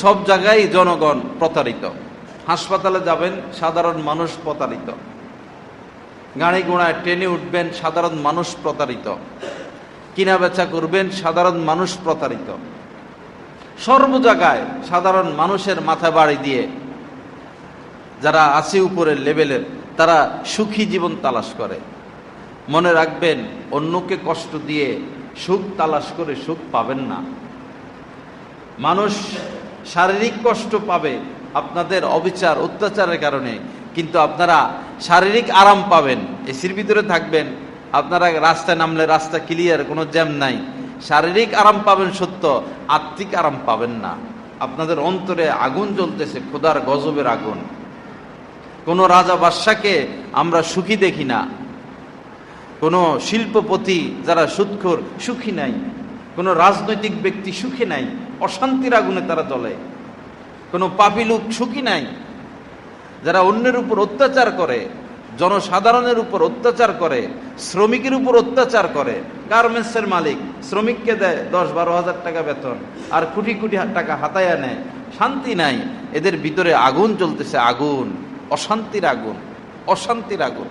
সব জায়গায় জনগণ প্রতারিত। হাসপাতালে যাবেন, সাধারণ মানুষ প্রতারিত। গাড়ি ঘোড়ায় ট্রেনে উঠবেন, সাধারণ মানুষ প্রতারিত। কিনা বেচা করবেন, সাধারণ মানুষ প্রতারিত। সর্ব জায়গায় সাধারণ মানুষের মাথা বাড়ি দিয়ে যারা আছে উপরের লেভেলের, তারা সুখী জীবন তালাশ করে। মনে রাখবেন, অন্যকে কষ্ট দিয়ে সুখ তালাশ করে সুখ পাবেন না। মানুষ শারীরিক কষ্ট পাবে আপনাদের অবিচার, অত্যাচারের কারণে। কিন্তু আপনারা শারীরিক আরাম পাবেন। এসির ভিতরে থাকবেন। আপনারা রাস্তায় নামলে রাস্তা ক্লিয়ার কোনো জ্যাম নাই। শারীরিক আরাম পাবেন সত্য, আত্মিক আরাম পাবেন না। আপনাদের অন্তরে আগুন জ্বলতেছে, খোদার গজবের আগুন। কোনো রাজা বাদশাকে আমরা সুখী দেখি না। কোনো শিল্পপতি যারা সুৎখর সুখী নাই। কোনো রাজনৈতিক ব্যক্তি সুখী নাই। অশান্তির আগুনে তারা জ্বলে। কোনো পাপি লোক নাই। যারা অন্যের উপর অত্যাচার করে, জনসাধারণের উপর অত্যাচার করে, শ্রমিকের উপর অত্যাচার করে, গার্মেন্টসের মালিক শ্রমিককে দেয় দশ বারো হাজার টাকা বেতন, আর কোটি কোটি টাকা হাতায়া নেয় শান্তি নাই। এদের ভিতরে আগুন চলতেছে আগুন। অশান্তির আগুন অশান্তির আগুন।